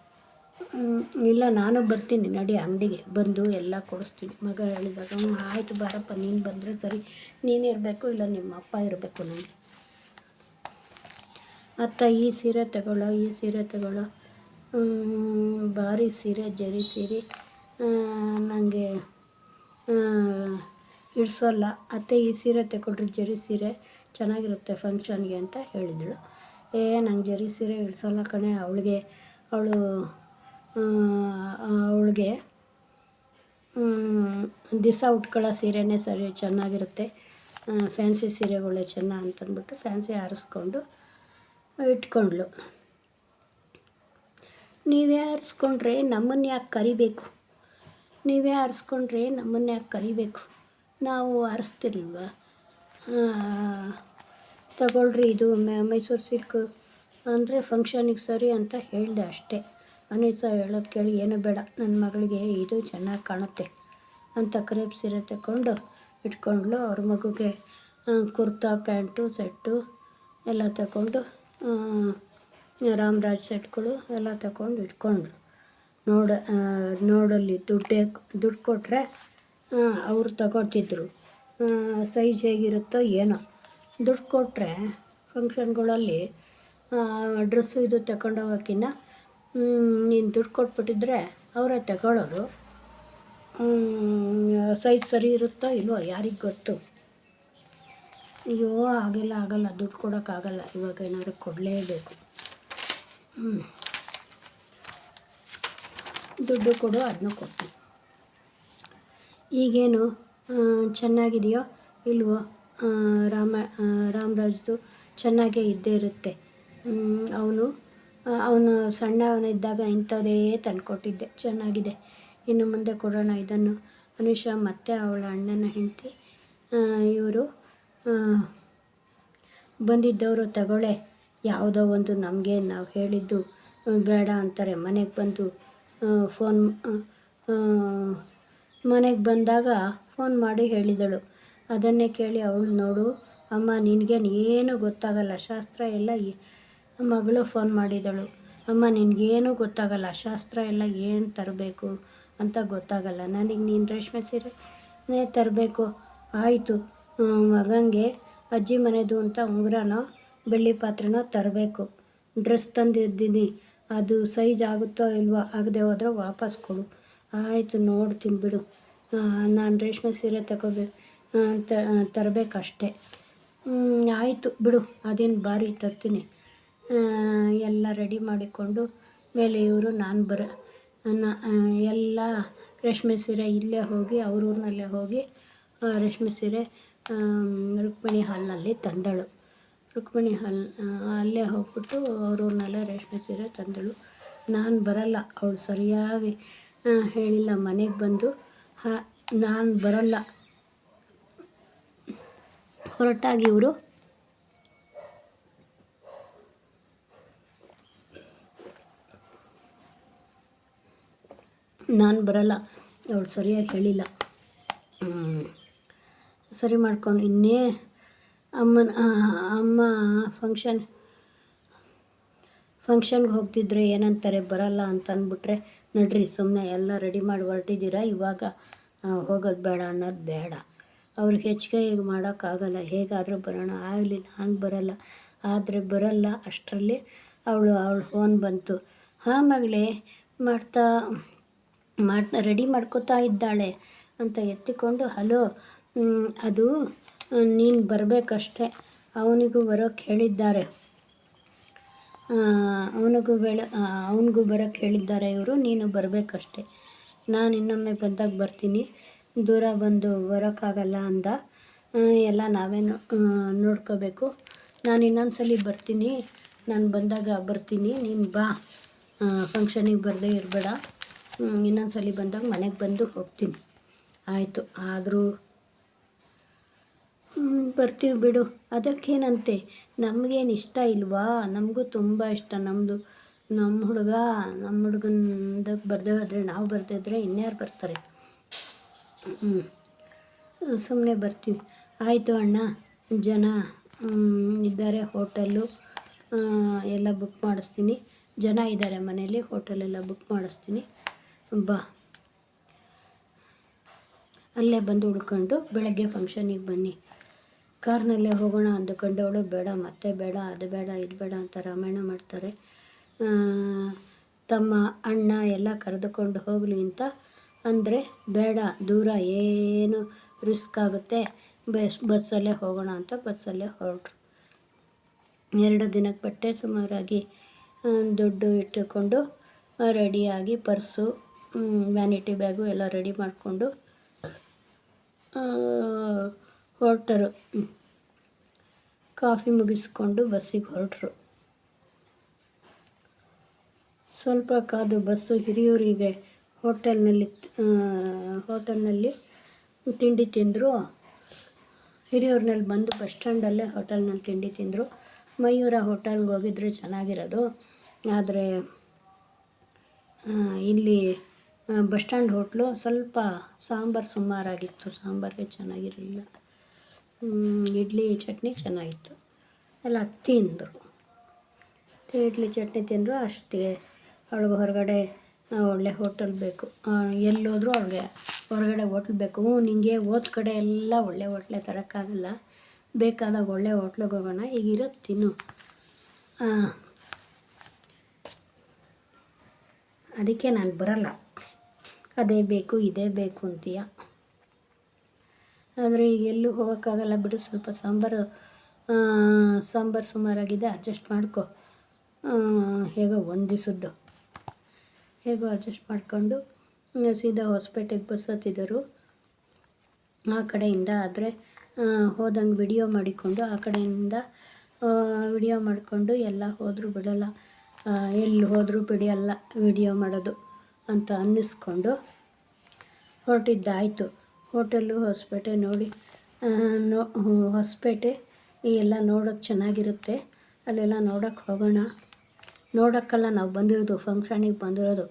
Speaker 1: ಇಲ್ಲ, ನಾನು ಬರ್ತೀನಿ, ನಡಿ ಅಂಗಡಿಗೆ. ಬಂದು ಎಲ್ಲ ಕೊಡಿಸ್ತೀನಿ. ಮಗ ಹೇಳಿದಾಗ ಹ್ಞೂ ಆಯಿತು ಬಾರಪ್ಪ, ನೀನು ಬಂದರೆ ಸರಿ. ನೀನು ಇರಬೇಕು, ಇಲ್ಲ ನಿಮ್ಮ ಅಪ್ಪ ಇರಬೇಕು ನನಗೆ ಅತ್ತ, ಈ ಸೀರೆ ತಗೊಳ್ಳೋ, ಈ ಸೀರೆ ತಗೊಳ್ಳೋ. ಭಾರಿ ಸೀರೆ, ಜರಿ ಸೀರೆ. ನನಗೆ ಇಡ್ಸೋಲ್ಲ. ಅತ್ತೆ, ಈ ಸೀರೆ ತಗೊಳ್ರಿ, ಜರಿ ಸೀರೆ ಚೆನ್ನಾಗಿರುತ್ತೆ ಫಂಕ್ಷನ್ಗೆ, ಅಂತ ಹೇಳಿದಳು. ಏ, ನಂಗೆ ಜರಿ ಸೀರೆ ಇಡ್ಸೋಲ್ಲ ಕಣೆ, ಅವಳಿಗೆ, ಅವಳು ಅವಳಿಗೆ ದಿವಸ ಉಟ್ಕೊಳ್ಳೋ ಸೀರೆನೇ ಸರಿ, ಚೆನ್ನಾಗಿರುತ್ತೆ. ಫ್ಯಾನ್ಸಿ ಸೀರೆಗಳೇ ಚೆನ್ನ ಅಂತಂದ್ಬಿಟ್ಟು ಫ್ಯಾನ್ಸಿ ಆರಿಸ್ಕೊಂಡು ಇಟ್ಕೊಂಡ್ಳು. ನೀವೇ ಆರಿಸ್ಕೊಂಡ್ರೆ ನಮ್ಮನ್ನು ಯಾಕೆ ಕರಿಬೇಕು? ನೀವೇ ಆರಿಸ್ಕೊಂಡ್ರೆ ನಮ್ಮನ್ನು ಯಾಕೆ ಕರಿಬೇಕು? ನಾವು ಆರಿಸ್ತಿರ್ಲ್ವ? ತಗೊಳ್ರಿ ಇದು ಮೈಸೂರು ಸಿಲ್ಕ್ ಅಂದರೆ ಫಂಕ್ಷನಿಗೆ ಸರಿ ಅಂತ ಹೇಳಿದೆ ಅಷ್ಟೇ. ಅನಿಸ ಹೇಳೋದು ಕೇಳಿ, ಏನು ಬೇಡ ನನ್ನ ಮಗಳಿಗೆ ಇದು ಚೆನ್ನಾಗಿ ಕಾಣುತ್ತೆ ಅಂತ ಕ್ರೇಪ್ ಸೀರೆ ತಗೊಂಡು ಇಟ್ಕೊಂಡ್ಲು. ಅವ್ರ ಮಗುಗೆ ಕುರ್ತಾ, ಪ್ಯಾಂಟು, ಸೆಟ್ಟು ಎಲ್ಲ ತಗೊಂಡು ರಾಮರಾಜ್ ಸೆಟ್ಗಳು ಎಲ್ಲ ತಗೊಂಡು ಇಟ್ಕೊಂಡ್ರು. ನೋಡ ನೋಡಲ್ಲಿ ದುಡ್ಡೇ, ದುಡ್ಡು ಕೊಟ್ಟರೆ ಅವರು ತಗೊಳ್ತಿದ್ರು ಸೈಜ್ ಹೇಗಿರುತ್ತೋ ಏನೋ. ದುಡ್ಡು ಕೊಟ್ಟರೆ ಫಂಕ್ಷನ್ಗಳಲ್ಲಿ ಡ್ರೆಸ್ಸು ಇದು ತಗೊಂಡು ಹೋಗೋಕ್ಕಿಂತ ನೀನು ದುಡ್ಡು ಕೊಟ್ಬಿಟ್ಟಿದ್ರೆ ಅವರೇ ತಗೊಳ್ಳೋರು ಸೈಜ್ ಸರಿ ಇರುತ್ತೋ ಇಲ್ವೋ ಯಾರಿಗೆ ಗೊತ್ತು? ಅಯ್ಯೋ ಆಗಲ್ಲ ಆಗಲ್ಲ, ದುಡ್ಡು ಕೊಡೋಕ್ಕಾಗಲ್ಲ ಇವಾಗ ಏನಾದರೂ ಕೊಡಲೇಬೇಕು. ಹ್ಞೂ ದುಡ್ಡು ಕೊಡು ಅದನ್ನು ಕೊಡ್ತೀನಿ ಈಗೇನು ಚೆನ್ನಾಗಿದೆಯೋ ಇಲ್ವೋ? ರಾಮ ರಾಮರಾಜ್ದು ಚೆನ್ನಾಗೇ ಇದ್ದೇ ಇರುತ್ತೆ. ಅವನು ಅವನು ಸಣ್ಣವನಿದ್ದಾಗ ಇಂಥದೇ ತಂದುಕೊಟ್ಟಿದ್ದೆ. ಚೆನ್ನಾಗಿದೆ. ಇನ್ನು ಮುಂದೆ ಕೊಡೋಣ ಇದನ್ನು. ಅನುಷಾ ಮತ್ತು ಅವಳ ಅಣ್ಣನ ಹೆಂಡತಿ ಇವರು ಬಂದಿದ್ದವರು ತಗೊಳ್ಳೆ. ಯಾವುದೋ ಒಂದು ನಮಗೆ ನಾವು ಹೇಳಿದ್ದು ಬೇಡ ಅಂತಾರೆ. ಮನೆಗೆ ಬಂದು ಫೋನ್ ಮನೆಗೆ ಬಂದಾಗ ಫೋನ್ ಮಾಡಿ ಹೇಳಿದಳು. ಅದನ್ನೇ ಕೇಳಿ ಅವಳು ನೋಡು, ಅಮ್ಮ ನಿನಗೇನು ಏನೂ ಗೊತ್ತಾಗಲ್ಲ. ಶಾಸ್ತ್ರ ಎಲ್ಲ ಮಗಳು ಫೋನ್ ಮಾಡಿದಳು. ಅಮ್ಮ, ನಿನಗೇನು ಗೊತ್ತಾಗಲ್ಲ. ಶಾಸ್ತ್ರ ಎಲ್ಲ ಏನು ತರಬೇಕು ಅಂತ ಗೊತ್ತಾಗಲ್ಲ. ನನಗೆ ನೀನು ರೇಷ್ಮೆ ಸೀರೆನೇ ತರಬೇಕು. ಆಯಿತು. ಮಗಂಗೆ ಅಜ್ಜಿ ಮನೆದು ಅಂತ ಉಂಗುರನ, ಬೆಳ್ಳಿ ಪಾತ್ರೆನ ತರಬೇಕು. ಡ್ರೆಸ್ ತಂದಿದ್ದೀನಿ. ಅದು ಸೈಜ್ ಆಗುತ್ತೋ ಇಲ್ವೋ ಆಗದೆ ಹೋದ್ರೆ ವಾಪಸ್ ಕೊಡು. ಆಯಿತು, ನೋಡ್ತೀನಿ ಬಿಡು. ನಾನು ರೇಷ್ಮೆ ಸೀರೆ ತಗೋಬೇಕು ತರಬೇಕಷ್ಟೆ. ಆಯಿತು ಬಿಡು. ಅದೇನು ಭಾರಿ ತರ್ತೀನಿ. ಎಲ್ಲ ರೆಡಿ ಮಾಡಿಕೊಂಡು ಮೇಲೆ ಇವರು, ನಾನು ಬರ ಎಲ್ಲ ರೇಷ್ಮೆ ಸೀರೆ ಇಲ್ಲೇ ಹೋಗಿ, ಅವ್ರ ಊರಿನಲ್ಲೇ ಹೋಗಿ ರೇಷ್ಮೆ ಸೀರೆ ರುಕ್ಮಿಣಿ ಹಾಲ್ನಲ್ಲಿ ತಂದಳು. ರುಕ್ಮಿಣಿ ಹಾಲ್ ಅಲ್ಲೇ ಹೋಗ್ಬಿಟ್ಟು ಅವ್ರ ಊರಿನಲ್ಲೇ ರೇಷ್ಮೆ ಸೀರೆ ತಂದಳು. ನಾನು ಬರಲ್ಲ, ಅವಳು ಸರಿಯಾಗಿ ಹೇಳಿಲ್ಲ, ಮನೆಗೆ ಬಂದು, ಹಾ, ನಾನು ಬರಲ್ಲ. ಹೊರಟಾಗಿ ಇವರು ನಾನು ಬರಲ್ಲ. ಅವಳು ಸರಿಯಾಗಿ ಹೇಳಿಲ್ಲ. ಸರಿ ಮಾಡ್ಕೊಂಡು ಇನ್ನೇ ಅಮ್ಮನ ಅಮ್ಮ ಫಂಕ್ಷನ್ ಫಂಕ್ಷನ್ಗೆ ಹೋಗ್ತಿದ್ರೆ ಏನಂತಾರೆ ಬರಲ್ಲ ಅಂತ ಅಂದ್ಬಿಟ್ರೆ, ನಡ್ರಿ ಸುಮ್ಮನೆ ಎಲ್ಲ ರೆಡಿ ಮಾಡಿ ಹೊರಟಿದ್ದೀರಾ? ಇವಾಗ ಹೋಗೋದು ಬೇಡ ಅನ್ನೋದು ಬೇಡ. ಅವ್ರಿಗೆ ಹೆಚ್ಚಿಗೆ ಈಗ ಮಾಡೋಕ್ಕಾಗಲ್ಲ. ಹೇಗಾದರೂ ಬರೋಣ. ಆಗಲಿ, ನಾನು ಬರಲ್ಲ. ಆದರೆ ಬರಲ್ಲ ಅಷ್ಟರಲ್ಲಿ ಅವಳು ಅವಳು ಫೋನ್ ಬಂತು. ಹಾಂ ಮಗಳೇ, ಮಾಡ್ತಾ ಮಾಡ್ತಾ, ರೆಡಿ ಮಾಡ್ಕೋತಾ ಇದ್ದಾಳೆ ಅಂತ ಎತ್ತಿಕೊಂಡು, ಹಲೋ ಅದು, ನೀನು ಬರಬೇಕಷ್ಟೆ. ಅವನಿಗೂ ಬರೋಕ್ಕೆ ಹೇಳಿದ್ದಾರೆ. ಅವನಿಗೂ ಬೆಳ ಅವನಿಗೂ ಬರೋಕ್ಕೆ ಹೇಳಿದ್ದಾರೆ ಇವರು, ನೀನು ಬರಬೇಕಷ್ಟೆ. ನಾನು ಇನ್ನೊಮ್ಮೆ ಬಂದಾಗ ಬರ್ತೀನಿ. ದೂರ ಬಂದು ಬರೋಕ್ಕಾಗಲ್ಲ ಅಂದ. ಎಲ್ಲ ನಾವೇನು ನೋಡ್ಕೋಬೇಕು. ನಾನು ಇನ್ನೊಂದು ಸಲ ಬರ್ತೀನಿ. ನಾನು ಬಂದಾಗ ಬರ್ತೀನಿ. ನೀನು ಬಾ. ಫಂಕ್ಷನಿಗೆ ಬರದೇ ಇರಬೇಡ. ಇನ್ನೊಂದು ಸಲ ಬಂದಾಗ ಮನೆಗೆ ಬಂದು ಹೋಗ್ತೀನಿ. ಆಯಿತು, ಆದರೂ ಬರ್ತೀವಿ ಬಿಡು. ಅದಕ್ಕೇನಂತೆ, ನಮಗೇನು ಇಷ್ಟ ಇಲ್ವಾ? ನಮಗೂ ತುಂಬ ಇಷ್ಟ. ನಮ್ಮದು ನಮ್ಮ ಹುಡುಗ ನಮ್ಮ ಹುಡುಗಂದಕ್ಕೆ ಬರ್ದೇ ಹೋದರೆ, ನಾವು ಬರ್ದೇ ಇದ್ದರೆ ಇನ್ಯಾರು ಬರ್ತಾರೆ? ಸುಮ್ಮನೆ ಬರ್ತೀವಿ. ಆಯಿತು ಅಣ್ಣ, ಜನ ಇದ್ದಾರೆ ಹೋಟೆಲ್ಲು. ಎಲ್ಲ ಬುಕ್ ಮಾಡಿಸ್ತೀನಿ. ಜನ ಇದ್ದಾರೆ ಮನೆಯಲ್ಲಿ ಹೋಟೆಲೆಲ್ಲ ಬುಕ್ ಮಾಡಿಸ್ತೀನಿ. ಬಾ. ಅಲ್ಲೇ ಬಂದು ಉಳ್ಕೊಂಡು ಬೆಳಗ್ಗೆ ಫಂಕ್ಷನಿಗೆ ಬನ್ನಿ. ಕಾರ್ನಲ್ಲೇ ಹೋಗೋಣ ಅಂದುಕೊಂಡವಳು ಬೇಡ, ಮತ್ತೆ ಬೇಡ, ಅದು ಬೇಡ, ಇದು ಬೇಡ ಅಂತ ರಾಮಾಯಣ ಮಾಡ್ತಾರೆ. ತಮ್ಮ ಅಣ್ಣ ಎಲ್ಲ ಕರೆದುಕೊಂಡು ಹೋಗಲಿ ಅಂತ ಅಂದರೆ, ಬೇಡ, ದೂರ ಏನು ರಿಸ್ಕ್ ಆಗುತ್ತೆ, ಬಸ್, ಬಸ್ಸಲ್ಲೇ ಹೋಗೋಣ ಅಂತ ಬಸ್ಸಲ್ಲೇ ಹೊರಟ್ರು. ಎರಡು ದಿನಕ್ಕೆ ಬಟ್ಟೆ ಸುಮಾರಾಗಿ ದುಡ್ಡು ಇಟ್ಟುಕೊಂಡು ರೆಡಿಯಾಗಿ ಪರ್ಸು ವ್ಯಾನಿಟಿ ಬ್ಯಾಗು ಎಲ್ಲ ರೆಡಿ ಮಾಡಿಕೊಂಡು ಹೊರಟರು. ಕಾಫಿ ಮುಗಿಸ್ಕೊಂಡು ಬಸ್ಸಿಗೆ ಹೊರಟರು. ಸ್ವಲ್ಪ ಕಾದು ಬಸ್ಸು ಹಿರಿಯೂರಿಗೆ ಹೋಟೆಲ್ನಲ್ಲಿ ಹೋಟೆಲ್ನಲ್ಲಿ ತಿಂಡಿ ತಿಂದರು. ಹಿರಿಯೂರಿನಲ್ಲಿ ಬಂದು ಬಸ್ ಸ್ಟ್ಯಾಂಡಲ್ಲೇ ಹೋಟೆಲ್ನಲ್ಲಿ ತಿಂಡಿ ತಿಂದರು. ಮಯೂರ ಹೋಟೆಲ್ಗೆ ಹೋಗಿದ್ರೆ ಚೆನ್ನಾಗಿರೋದು. ಆದರೆ ಇಲ್ಲಿ ಬಸ್ ಸ್ಟ್ಯಾಂಡ್ ಹೋಟ್ಲು ಸ್ವಲ್ಪ ಸಾಂಬಾರು ಸುಮಾರಾಗಿತ್ತು, ಸಾಂಬಾರಿಗೆ ಚೆನ್ನಾಗಿರಲಿಲ್ಲ. ಇಡ್ಲಿ, ಚಟ್ನಿ ಚೆನ್ನಾಗಿತ್ತು. ಎಲ್ಲ ತಿಂದರು. ಇಡ್ಲಿ, ಚಟ್ನಿ ತಿಂದರು ಅಷ್ಟೇ ಅವಳಿಗೆ ಹೊರಗಡೆ ಒಳ್ಳೆ ಹೋಟೆಲ್ ಬೇಕು. ಎಲ್ಲೋದ್ರೂ ಅವಳಿಗೆ ಹೊರಗಡೆ ಹೋಟ್ಲ್ ಬೇಕು. ಹ್ಞೂ, ನಿಂಗೆ ಹೋದ ಕಡೆ ಎಲ್ಲ ಒಳ್ಳೆ ಹೋಟ್ಲೆ ತರೋಕ್ಕಾಗಲ್ಲ. ಬೇಕಾದಾಗ ಒಳ್ಳೆ ಹೋಟ್ಲಿಗೆ ಹೋಗೋಣ, ಈಗ ಇರೋದು ತಿನ್ನು. ಅದಕ್ಕೆ ನಾನು ಬರಲ್ಲ. ಅದೇ ಬೇಕು, ಇದೇ ಬೇಕು ಅಂತೀಯ? ಆದರೆ ಈಗ ಎಲ್ಲೂ ಹೋಗೋಕ್ಕಾಗಲ್ಲ ಬಿಡು, ಸ್ವಲ್ಪ ಸಾಂಬಾರು ಸಾಂಬಾರು ಸುಮಾರಾಗಿದೆ, ಅಡ್ಜಸ್ಟ್ ಮಾಡ್ಕೊ. ಹೇಗೋ ಒಂದು ದಿವಸದ್ದು. ಹೇಗೋ ಅಡ್ಜಸ್ಟ್ ಮಾಡಿಕೊಂಡು ಸೀದಾ ಹೊಸಪೇಟೆಗೆ ಬಸ್ ಹತ್ತಿದರು ಆ ಕಡೆಯಿಂದ ಆದರೆ ಹೋದಂಗೆ ವಿಡಿಯೋ ಮಾಡಿಕೊಂಡು, ಆ ಕಡೆಯಿಂದ ವಿಡಿಯೋ ಮಾಡಿಕೊಂಡು ಎಲ್ಲ ಹೋದರೂ ಬಿಡೋಲ್ಲ. ಎಲ್ಲಿ ಹೋದರೂ ಬಿಡಿಯಲ್ಲ ವಿಡಿಯೋ ಮಾಡೋದು. ಅಂತ ಅನ್ನಿಸ್ಕೊಂಡು ಹೊರಟಿದ್ದಾಯಿತು. ಹೋಟೆಲು, ಹೊಸಪೇಟೆ ನೋಡಿ. ನೋ, ಹೊಸಪೇಟೆ ಎಲ್ಲ ನೋಡೋಕ್ಕೆ ಚೆನ್ನಾಗಿರುತ್ತೆ. ಅಲ್ಲೆಲ್ಲ ನೋಡೋಕ್ಕೆ ಹೋಗೋಣ. ನೋಡೋಕ್ಕಲ್ಲ ನಾವು ಬಂದಿರೋದು ಫಂಕ್ಷನಿಗೆ ಬಂದಿರೋದು.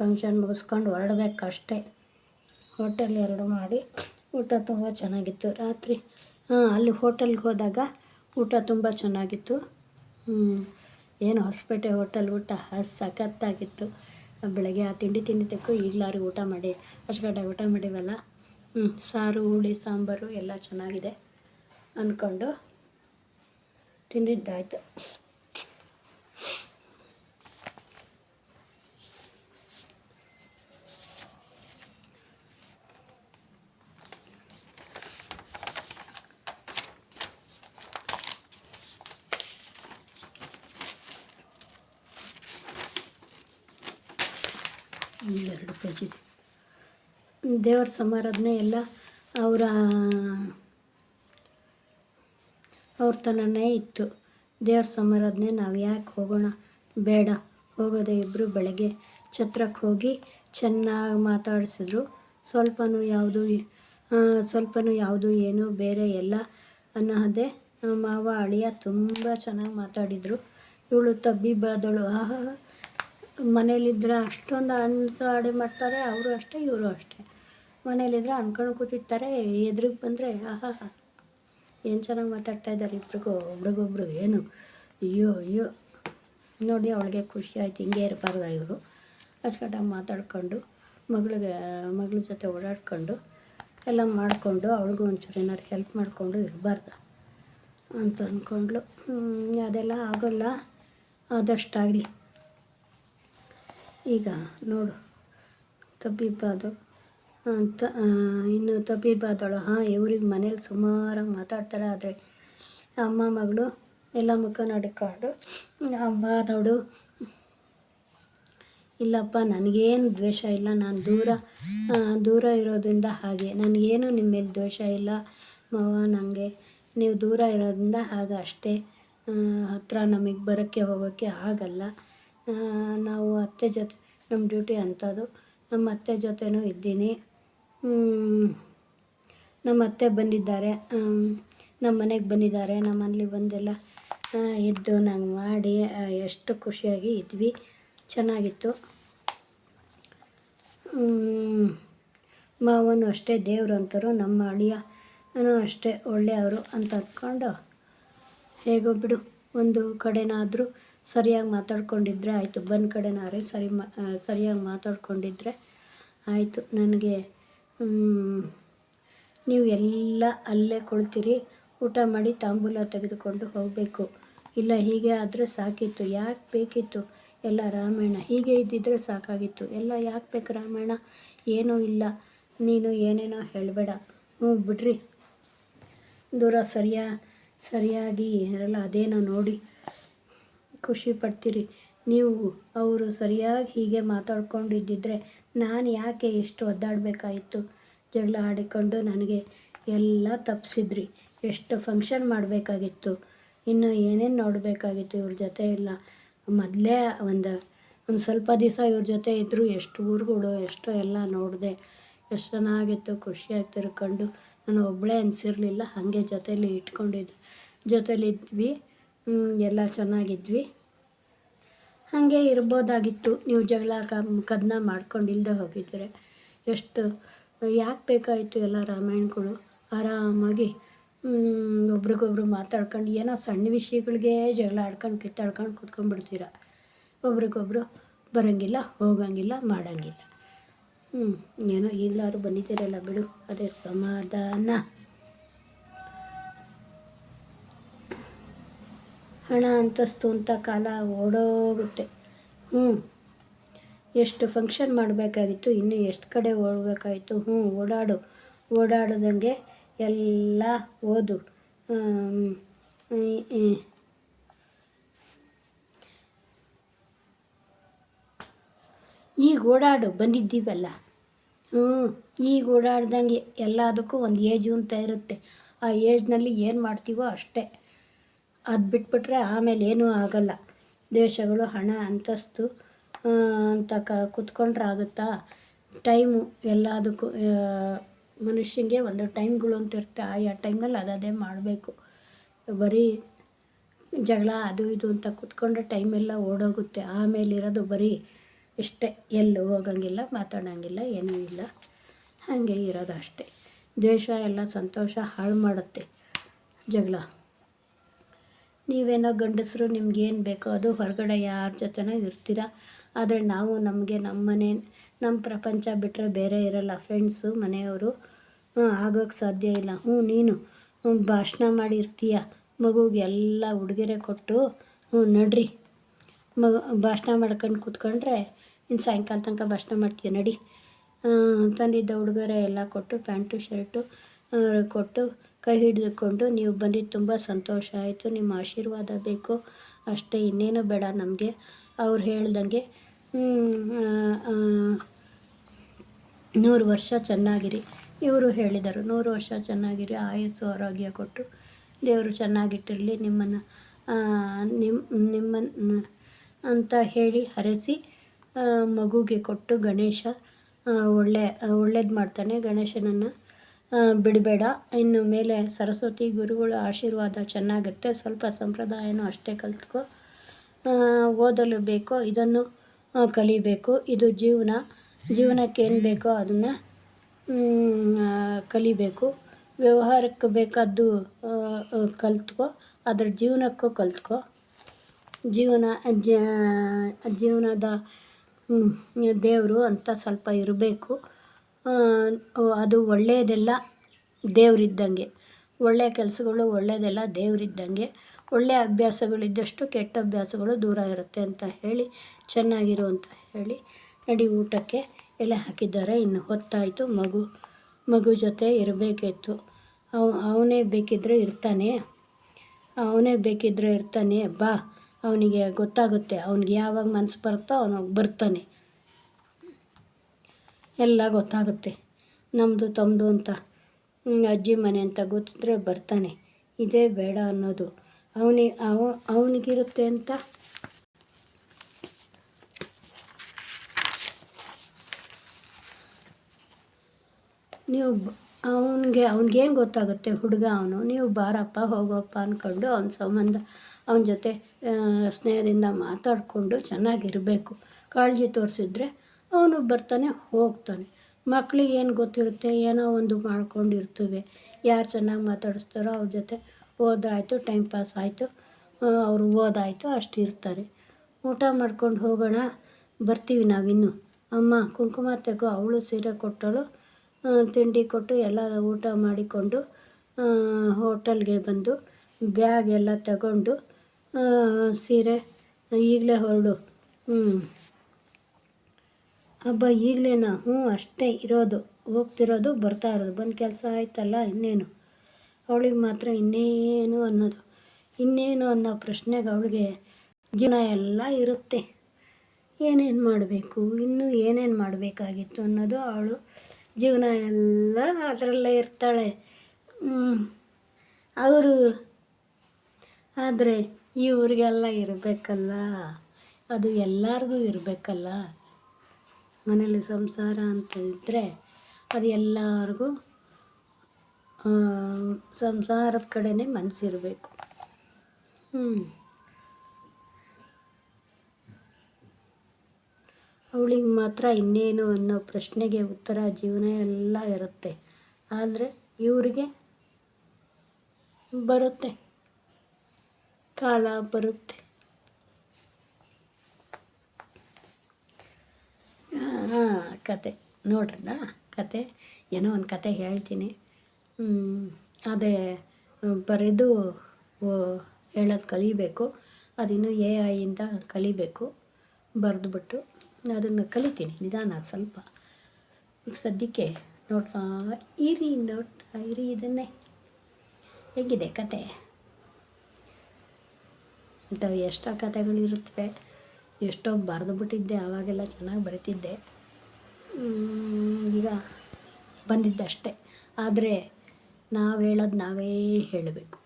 Speaker 1: ಫಂಕ್ಷನ್ ಮುಗಿಸ್ಕೊಂಡು ಹೊರಡ್ಬೇಕಷ್ಟೇ. ಹೋಟೆಲ್ ಎರಡು ಮಾಡಿ ಊಟ ತುಂಬ ಚೆನ್ನಾಗಿತ್ತು. ರಾತ್ರಿ ಅಲ್ಲಿ ಹೋಟೆಲ್ಗೆ ಹೋದಾಗ ಊಟ ತುಂಬ ಚೆನ್ನಾಗಿತ್ತು. ಏನು ಹೊಸಪೇಟೆ ಹೋಟೆಲ್ ಊಟ ಸಖತ್ತಾಗಿತ್ತು. ಬೆಳಗ್ಗೆ ಆ ತಿಂಡಿ ತಿಂದಿದ್ದಕ್ಕೂ ಈಗಲಾರು ಊಟ ಮಾಡಿ ಅಷ್ಟು ಊಟ ಮಾಡಿವಲ್ಲ? ಹ್ಞೂ ಸಾರು, ಹುಳಿ, ಸಾಂಬಾರು ಎಲ್ಲ ಚೆನ್ನಾಗಿದೆ ಅಂದ್ಕೊಂಡು ತಿಂದಿದ್ದಾಯ್ತು. ಕೆ ದೇವರ ಸಮಾರಾಧನೆ ಎಲ್ಲ ಅವರ, ಅವ್ರ ತನನೇ ಇತ್ತು. ದೇವ್ರ ಸಮಾರಾಧನೆ, ನಾವು ಯಾಕೆ ಹೋಗೋಣ? ಬೇಡ. ಹೋಗೋದೇ ಇಬ್ಬರು ಬೆಳಗ್ಗೆ ಛತ್ರಕ್ಕೆ ಹೋಗಿ ಚೆನ್ನಾಗಿ ಮಾತಾಡಿಸಿದ್ರು. ಸ್ವಲ್ಪನೂ ಯಾವುದು ಸ್ವಲ್ಪನೂ ಯಾವುದು ಏನು ಬೇರೆ ಎಲ್ಲ ಅನ್ನೋದೇ ಮಾವ ಅಳಿಯ ತುಂಬ ಚೆನ್ನಾಗಿ ಮಾತಾಡಿದರು. ಇವಳು ತಬ್ಬಿ ಬಾದಳು. ಆಹಾ ಮನೇಲಿದ್ರೆ ಅಷ್ಟೊಂದು ಅಡೆ ಮಾಡ್ತಾರೆ, ಅವರು ಅಷ್ಟೇ, ಇವರು ಅಷ್ಟೇ. ಮನೇಲಿದ್ರೆ ಅನ್ಕೊಂಡು ಕೂತಿರ್ತಾರೆ, ಎದುರಿಗೆ ಬಂದರೆ, ಆಹಾ, ಏನು ಚೆನ್ನಾಗಿ ಮಾತಾಡ್ತಾ ಇದ್ದಾರೆ ಇಬ್ರಿಗೂ, ಒಬ್ರಿಗೊಬ್ರು ಏನು? ಅಯ್ಯೋ ಅಯ್ಯೋ. ನೋಡಿ, ಅವಳಿಗೆ ಖುಷಿ ಆಯ್ತು, ಹಿಂಗೆ ಇರಬಾರ್ದು ಇವರು. ಅಚ್ಕಟ್ಟಾಗಿ ಮಾತಾಡ್ಕೊಂಡು, ಮಗಳಿಗೆ, ಮಗಳ ಜೊತೆ ಓಡಾಡ್ಕೊಂಡು, ಎಲ್ಲ ಮಾಡಿಕೊಂಡು, ಅವಳಿಗೂ ಒಂಚೂರು ಏನಾದ್ರು ಹೆಲ್ಪ್ ಮಾಡಿಕೊಂಡು ಇರಬಾರ್ದು ಅಂತ ಅಂದ್ಕೊಂಡ್ಳು ಅದೆಲ್ಲ ಆಗೋಲ್ಲ. ಆದಷ್ಟಾಗಲಿ. ಈಗ ನೋಡು, ತಬ್ಬಿಬ್ಬಾದು ಅಂತ ಇನ್ನು ತಬ್ಬಿಬ್ಬಾದಳು, ಹಾಂ ಇವ್ರಿಗೆ ಮನೇಲಿ ಸುಮಾರಾಗಿ ಮಾತಾಡ್ತಾರೆ ಆದರೆ, ಅಮ್ಮ, ಮಗಳು ಎಲ್ಲ ಮುಖ ನಡ್ಕೊಂಡು, ಅಮ್ಮ, ನೋಡು, ಇಲ್ಲಪ್ಪ, ನನಗೇನು ದ್ವೇಷ ಇಲ್ಲ, ನಾನು ದೂರ ದೂರ ಇರೋದ್ರಿಂದ ಹಾಗೆ, ನನಗೇನು ನಿಮ್ಮ ಮೇಲೆ ದ್ವೇಷ ಇಲ್ಲ, ಮಾವ ನನಗೆ ನೀವು ದೂರ ಇರೋದ್ರಿಂದ ಹಾಗೆ ಅಷ್ಟೇ ಹತ್ರ ನಮಗೆ ಬರೋಕ್ಕೆ, ಹೋಗೋಕ್ಕೆ ಆಗಲ್ಲ ನಾವು ಅತ್ತೆ ಜೊತೆ ನಮ್ಮ ಡ್ಯೂಟಿ ಅಂಥದ್ದು. ನಮ್ಮ ಅತ್ತೆ ಜೊತೆನೂ ಇದ್ದೀನಿ. ನಮ್ಮ ಅತ್ತೆ ಬಂದಿದ್ದಾರೆ. ನಮ್ಮ ಮನೆಗೆ ಬಂದಿದ್ದಾರೆ. ನಮ್ಮಲ್ಲಿ ಬಂದೆಲ್ಲ ಆ, ಇದ್ದು ನಂಗೆ ಮಾಡಿ ಎಷ್ಟು ಖುಷಿಯಾಗಿ ಇದ್ವಿ. ಚೆನ್ನಾಗಿತ್ತು. ಮಾವನು ಅಷ್ಟೇ ದೇವರು ಅಂತಾರೆ ನಮ್ಮ ಅಳಿಯನೂ ಅಷ್ಟೇ ಒಳ್ಳೆಯವರು ಅಂತ ಅಂದ್ಕೊಂಡು ಹೇಗೋ ಬಿಡು. ಒಂದು ಕಡೆನಾದರೂ ಸರಿಯಾಗಿ ಮಾತಾಡ್ಕೊಂಡಿದ್ರೆ ಆಯಿತು. ಬಂದ ಕಡೆನಾದ್ರೆ ಸರಿ ಮಾ ಸರಿಯಾಗಿ ಮಾತಾಡ್ಕೊಂಡಿದ್ರೆ ಆಯಿತು. ನನಗೆ ನೀವು ಎಲ್ಲ ಅಲ್ಲೇ ಕೊಳ್ತೀರಿ. ಊಟ ಮಾಡಿ ತಾಂಬೂಲ ತೆಗೆದುಕೊಂಡು ಹೋಗಬೇಕು. ಇಲ್ಲ, ಹೀಗೆ ಆದರೆ ಸಾಕಿತ್ತು. ಯಾಕೆ ಬೇಕಿತ್ತು? ಎಲ್ಲ ರಾಮಾಯಣ. ಹೀಗೆ ಇದ್ದಿದ್ರೆ ಸಾಕಾಗಿತ್ತು. ಎಲ್ಲ ಯಾಕೆ ಬೇಕು ರಾಮಾಯಣ? ಏನೂ ಇಲ್ಲ. ನೀನು ಏನೇನೋ ಹೇಳಬೇಡ. ಹ್ಞೂ, ಬಿಡ್ರಿ. ದೂರ ಸರಿಯಾ? ಸರಿಯಾಗಿ ಇರಲ್ಲ, ಅದೇನೋ ನೋಡಿ ಖುಷಿ ಪಡ್ತೀರಿ ನೀವು ಅವರು ಸರಿಯಾಗಿ ಹೀಗೆ ಮಾತಾಡ್ಕೊಂಡಿದ್ದಿದ್ರೆ ನಾನು ಯಾಕೆ ಎಷ್ಟು ಒದ್ದಾಡಬೇಕಾಯಿತು? ಜಗಳ ಆಡಿಕೊಂಡು ನನಗೆ ಎಲ್ಲ ತಪ್ಪಿಸಿದ್ರಿ ಎಷ್ಟು ಫಂಕ್ಷನ್ ಮಾಡಬೇಕಾಗಿತ್ತು? ಇನ್ನು ಏನೇನು ನೋಡಬೇಕಾಗಿತ್ತು ಇವ್ರ ಜೊತೆ ಇಲ್ಲ? ಮೊದಲೇ ಒಂದು ಒಂದು ಸ್ವಲ್ಪ ದಿವಸ ಇವ್ರ ಜೊತೆ ಇದ್ದರು ಎಷ್ಟು ಊರುಗಳು, ಎಷ್ಟೋ ಎಲ್ಲ ನೋಡಿದೆ. ಎಷ್ಟು ಚೆನ್ನಾಗಿತ್ತು, ಖುಷಿಯಾಗಿ ತಿರ್ಕೊಂಡು ನಾನು ಒಬ್ಬಳೇ ಅನಿಸಿರಲಿಲ್ಲ, ಹಾಗೆ ಜೊತೇಲಿ ಇಟ್ಕೊಂಡಿದ್ದು. ಜೊತೇಲಿದ್ವಿ ಎಲ್ಲ ಚೆನ್ನಾಗಿದ್ವಿ. ಹಾಗೆ ಇರ್ಬೋದಾಗಿತ್ತು. ನೀವು ಜಗಳ ಕ ಕದನ ಮಾಡ್ಕೊಂಡಿಲ್ಲದೆ ಹೋಗಿದ್ದರೆ. ಎಷ್ಟು, ಯಾಕೆ ಬೇಕಾಯಿತು ಎಲ್ಲ ರಾಮಾಯಣಗಳು? ಆರಾಮಾಗಿ ಒಬ್ರಿಗೊಬ್ರು ಮಾತಾಡ್ಕೊಂಡು, ಏನೋ ಸಣ್ಣ ವಿಷಯಗಳಿಗೆ ಜಗಳ ಆಡ್ಕೊಂಡು, ಕಿತ್ತಾಡ್ಕೊಂಡು ಕೂತ್ಕೊಂಡ್ಬಿಡ್ತೀರ? ಒಬ್ರಿಗೊಬ್ರು ಬರೋಂಗಿಲ್ಲ, ಹೋಗಂಗಿಲ್ಲ, ಮಾಡೋಂಗಿಲ್ಲ. ಹ್ಞೂ ಏನೋ ಎಲ್ಲರೂ ಬಂದಿದ್ದೀರಲ್ಲ ಬಿಡು, ಅದೇ ಸಮಾಧಾನ. ಹಣ ಅಂತಸ್ತು ಅಂತ ಕಾಲ ಓಡೋಗುತ್ತೆ. ಹ್ಞೂ ಎಷ್ಟು ಫಂಕ್ಷನ್ ಮಾಡಬೇಕಾಗಿತ್ತು, ಇನ್ನು ಎಷ್ಟು ಕಡೆ ಓಡಬೇಕಾಗಿತ್ತು ಹ್ಞೂ ಓಡಾಡು, ಓಡಾಡ್ದಂಗೆ ಎಲ್ಲ ಓದು ಆಮ್, ಈ- ಈ- ಈಗ ಓಡಾಡು, ಬಂದಿದ್ದೀವಲ್ಲ? ಹ್ಞೂ ಈಗ ಓಡಾಡ್ದಂಗೆ ಎಲ್ಲದಕ್ಕೂ ಒಂದು ಏಜು ಅಂತ ಇರುತ್ತೆ. ಆ ಏಜ್ನಲ್ಲಿ ಏನು ಮಾಡ್ತೀವೋ ಅಷ್ಟೇ. ಅದು ಬಿಟ್ಬಿಟ್ರೆ ಆಮೇಲೆ ಏನೂ ಆಗಲ್ಲ. ದೇಶಗಳು ಹಣ, ಅಂತಸ್ತು ಅಂತ ಕ ಕುತ್ಕೊಂಡ್ರೆ ಆಗುತ್ತಾ ಟೈಮು ಎಲ್ಲದಕ್ಕೂ ಮನುಷ್ಯನಿಗೆ ಒಂದು ಟೈಮ್ಗಳು ಅಂತ ಇರುತ್ತೆ. ಆಯಾ ಟೈಮ್ನಲ್ಲಿ ಅದೇ ಮಾಡಬೇಕು. ಬರೀ ಜಗಳ, ಅದು ಇದು ಅಂತ ಕುತ್ಕೊಂಡ್ರೆ ಟೈಮೆಲ್ಲ ಓಡೋಗುತ್ತೆ. ಆಮೇಲೆ ಇರೋದು ಬರೀ ಇಷ್ಟೇ, ಎಲ್ಲೂ ಹೋಗಂಗಿಲ್ಲ, ಮಾತಾಡೋಂಗಿಲ್ಲ, ಏನೂ ಇಲ್ಲ. ಹಾಗೆ ಇರೋದು ಅಷ್ಟೇ. ದ್ವೇಷ ಎಲ್ಲ ಸಂತೋಷ ಹಾಳು ಮಾಡುತ್ತೆ. ಜಗಳ. ನೀವೇನೋ ಗಂಡಸರು, ನಿಮ್ಗೇನು ಬೇಕೋ ಅದು ಹೊರಗಡೆ ಯಾರ ಜೊತೆನೋ ಇರ್ತೀರ? ಆದರೆ ನಾವು ನಮಗೆ ನಮ್ಮ ಮನೆ, ನಮ್ಮ ಪ್ರಪಂಚ ಬಿಟ್ಟರೆ ಬೇರೆ ಇರಲ್ಲ. ಫ್ರೆಂಡ್ಸು ಮನೆಯವರು ಆಗೋಕ್ಕೆ ಸಾಧ್ಯ ಇಲ್ಲ. ಹ್ಞೂ ನೀನು ಭಾಷಣ ಮಾಡಿರ್ತೀಯ ಮಗುಗೆ ಎಲ್ಲ ಉಡುಗೊರೆ ಕೊಟ್ಟು ಹ್ಞೂ ನಡ್ರಿ. ಮಗು ಭಾಷಣ ಮಾಡ್ಕೊಂಡು ಕೂತ್ಕೊಂಡ್ರೆ ಇನ್ನು ಸಾಯಂಕಾಲ ತನಕ ಭಾಷಣ ಮಾಡ್ತೀಯ ನಡಿ. ತಂದಿದ್ದ ಉಡುಗೊರೆ ಎಲ್ಲ ಕೊಟ್ಟು, ಪ್ಯಾಂಟು, ಶರ್ಟು ಕೊಟ್ಟು, ಕೈ ಹಿಡಿದುಕೊಂಡು ನೀವು ಬಂದಿದ್ದು ತುಂಬ ಸಂತೋಷ ಆಯಿತು. ನಿಮ್ಮ ಆಶೀರ್ವಾದ ಬೇಕು. ಅಷ್ಟೇ ಇನ್ನೇನು ಬೇಡ ನಮಗೆ. ಅವ್ರು ಹೇಳ್ದಂಗೆ ನೂರು ವರ್ಷ ಚೆನ್ನಾಗಿರಿ. ಇವರು ಹೇಳಿದರು, ನೂರು ವರ್ಷ ಚೆನ್ನಾಗಿರಿ, ಆಯಸ್ಸು, ಆರೋಗ್ಯ ಕೊಟ್ಟು ದೇವರು ಚೆನ್ನಾಗಿಟ್ಟಿರಲಿ. ನಿಮ್ಮನ್ನು ನಿಮ್ಮ ನಿಮ್ಮನ್ನು ಅಂತ ಹೇಳಿ ಹರಸಿ ಮಗುಗೆ ಕೊಟ್ಟು ಗಣೇಶ ಒಳ್ಳೆ ಒಳ್ಳೇದು ಮಾಡ್ತಾನೆ. ಗಣೇಶನನ್ನು ಬಿಡಬೇಡ. ಇನ್ನು ಮೇಲೆ ಸರಸ್ವತಿ ಗುರುಗಳ ಆಶೀರ್ವಾದ ಚೆನ್ನಾಗುತ್ತೆ. ಸ್ವಲ್ಪ ಸಂಪ್ರದಾಯನೂ ಅಷ್ಟೇ ಕಲ್ತ್ಕೊ ಓದಲು ಬೇಕೋ, ಇದನ್ನು ಕಲಿಬೇಕು. ಇದು ಜೀವನ. ಜೀವನಕ್ಕೆ ಏನು ಬೇಕೋ ಅದನ್ನು ಕಲಿಬೇಕು. ವ್ಯವಹಾರಕ್ಕೆ ಬೇಕಾದ್ದು ಕಲ್ತ್ಕೊ, ಅದ್ರ ಜೀವನಕ್ಕೂ ಕಲ್ತ್ಕೊ. ಜೀವನ ಜೀವನದ ದೇವರು ಅಂತ ಸ್ವಲ್ಪ ಇರಬೇಕು. ಅದು ಒಳ್ಳೆಯದೆಲ್ಲ ದೇವರಿದ್ದಂಗೆ. ಒಳ್ಳೆಯ ಕೆಲಸಗಳು ಒಳ್ಳೆಯದೆಲ್ಲ ದೇವರಿದ್ದಂಗೆ. ಒಳ್ಳೆಯ ಅಭ್ಯಾಸಗಳಿದ್ದಷ್ಟು ಕೆಟ್ಟ ಅಭ್ಯಾಸಗಳು ದೂರ ಇರುತ್ತೆ ಅಂತ ಹೇಳಿ, ಚೆನ್ನಾಗಿರು ಅಂತ ಹೇಳಿ ನಡಿ ಊಟಕ್ಕೆ ಎಲೆ ಹಾಕಿದ್ದಾರೆ. ಇನ್ನು ಹೊತ್ತಾಯಿತು. ಮಗು ಮಗು ಜೊತೆ ಇರಬೇಕಿತ್ತು. ಅವ, ಅವನೇ ಬೇಕಿದ್ದರೆ ಇರ್ತಾನೆ. ಅವನೇ ಬೇಕಿದ್ದರೆ ಇರ್ತಾನೆ. ಬಾ. ಅವನಿಗೆ ಗೊತ್ತಾಗುತ್ತೆ ಅವ್ನಿಗೆ ಯಾವಾಗ ಮನಸ್ಸು ಬರುತ್ತೋ ಅವನು ಬರ್ತಾನೆ. ಎಲ್ಲ ಗೊತ್ತಾಗುತ್ತೆ. ನಮ್ಮದು ತಮ್ಮದು ಅಂತ. ಅಜ್ಜಿ ಮನೆ ಅಂತ ಗೊತ್ತಿದ್ರೆ ಬರ್ತಾನೆ. ಇದೇ ಬೇಡ ಅನ್ನೋದು. ಅವನಿ, ಅವ, ಅವನಿಗಿರುತ್ತೆ ಅಂತ. ನೀವು ಅವನಿಗೆ, ಅವ್ನಿಗೇನು ಗೊತ್ತಾಗುತ್ತೆ ಹುಡುಗ ಅವನು? ನೀವು ಬಾರಪ್ಪ, ಹೋಗೋಪ್ಪ ಅಂದ್ಕೊಂಡು ಅವನ ಸಂಬಂಧ, ಅವನ ಜೊತೆ ಸ್ನೇಹದಿಂದ ಮಾತಾಡಿಕೊಂಡು ಚೆನ್ನಾಗಿರಬೇಕು. ಕಾಳಜಿ ತೋರಿಸಿದ್ರೆ ಅವನು ಬರ್ತಾನೆ, ಹೋಗ್ತಾನೆ. ಮಕ್ಳಿಗೆ ಏನು ಗೊತ್ತಿರುತ್ತೆ? ಏನೋ ಒಂದು ಮಾಡ್ಕೊಂಡಿರ್ತವೆ. ಯಾರು ಚೆನ್ನಾಗಿ ಮಾತಾಡಿಸ್ತಾರೋ ಅವ್ರ ಜೊತೆ ಹೋದ್ರಾಯ್ತು ಟೈಮ್ ಪಾಸ್ ಆಯಿತು. ಅವರು ಓದಾಯಿತು ಅಷ್ಟು ಇರ್ತಾರೆ. ಊಟ ಮಾಡ್ಕೊಂಡು ಹೋಗೋಣ, ಬರ್ತೀವಿ ನಾವಿನ್ನು. ಅಮ್ಮ, ಕುಂಕುಮ ತೆಗೋ, ಅವಳು ಸೀರೆ ಕೊಟ್ಟಳು. ತಿಂಡಿ ಕೊಟ್ಟು ಎಲ್ಲ ಊಟ ಮಾಡಿಕೊಂಡು ಹೋಟೆಲ್ಗೆ ಬಂದು ಬ್ಯಾಗ್ ಎಲ್ಲ ತಗೊಂಡು ಸೀರೆ, ಈಗಲೇ ಹೊರಡು. ಹ್ಞೂ ಹಬ್ಬ ಈಗಲೇನಾ? ಹ್ಞೂ, ಅಷ್ಟೇ ಇರೋದು. ಹೋಗ್ತಿರೋದು, ಬರ್ತಾ ಇರೋದು. ಬಂದು ಕೆಲಸ ಆಯ್ತಲ್ಲ ಇನ್ನೇನು? ಅವಳಿಗೆ ಮಾತ್ರ ಇನ್ನೇನು ಅನ್ನೋದು. ಇನ್ನೇನು ಅನ್ನೋ ಪ್ರಶ್ನೆಗೆ ಅವಳಿಗೆ ಜೀವನ ಎಲ್ಲ ಇರುತ್ತೆ. ಏನೇನು ಮಾಡಬೇಕು? ಇನ್ನೂ ಏನೇನು ಮಾಡಬೇಕಾಗಿತ್ತು ಅನ್ನೋದು ಅವಳು ಜೀವನ ಎಲ್ಲ ಅದರಲ್ಲೇ ಇರ್ತಾಳೆ. ಅವರು, ಆದರೆ ಇವ್ರಿಗೆಲ್ಲ ಇರಬೇಕಲ್ಲ, ಅದು ಎಲ್ಲರಿಗೂ ಇರಬೇಕಲ್ಲ. ಮನೇಲಿ ಸಂಸಾರ ಅಂತ ಇದ್ದರೆ ಅದು ಎಲ್ಲರಿಗೂ ಸಂಸಾರದ ಕಡೆನೇ ಮನಸ್ಸಿರಬೇಕು ಹ್ಞೂ ಅವಳಿಗೆ ಮಾತ್ರ ಇನ್ನೇನು ಅನ್ನೋ ಪ್ರಶ್ನೆಗೆ ಉತ್ತರ ಜೀವನ ಎಲ್ಲ ಇರುತ್ತೆ. ಆದರೆ ಇವರಿಗೆ ಬರುತ್ತೆ. ಕಾಲ ಬರುತ್ತೆ. ಕತೆ ನೋಡ್ರಣ್ಣ ಕತೆ? ಏನೋ ಒಂದು ಕತೆ ಹೇಳ್ತೀನಿ. ಅದೇ, ಬರೆದು ಹೇಳೋದು ಕಲಿಬೇಕು. ಅದಿನ್ನು ಎ ಐಯಿಂದ ಕಲಿಬೇಕು. ಬರೆದುಬಿಟ್ಟು ಅದನ್ನು ಕಲಿತೀನಿ ನಿಧಾನ ಸ್ವಲ್ಪ. ಸದ್ಯಕ್ಕೆ ನೋಡ್ತಾ ಇರಿ ನೋಡ್ತಾ ಇರಿ ಇದನ್ನೇ. ಹೇಗಿದೆ ಕತೆ? ಇಂಥವು ಎಷ್ಟೋ ಕಥೆಗಳಿರುತ್ತವೆ, ಎಷ್ಟೋ ಬರೆದು ಬಿಟ್ಟಿದ್ದೆ, ಆವಾಗೆಲ್ಲ ಚೆನ್ನಾಗಿ ಬರಿತಿದ್ದೆ. ಈಗ ಬಂದಿದ್ದಷ್ಟೇ. ಆದರೆ ನಾವು ಹೇಳೋದು ನಾವೇ ಹೇಳಬೇಕು.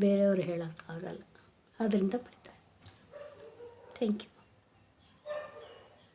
Speaker 1: ಬೇರೆಯವರು ಹೇಳೋಕ್ಕಾಗಲ್ಲ. ಆದ್ದರಿಂದ ಬರಿತಾರೆ. Thank you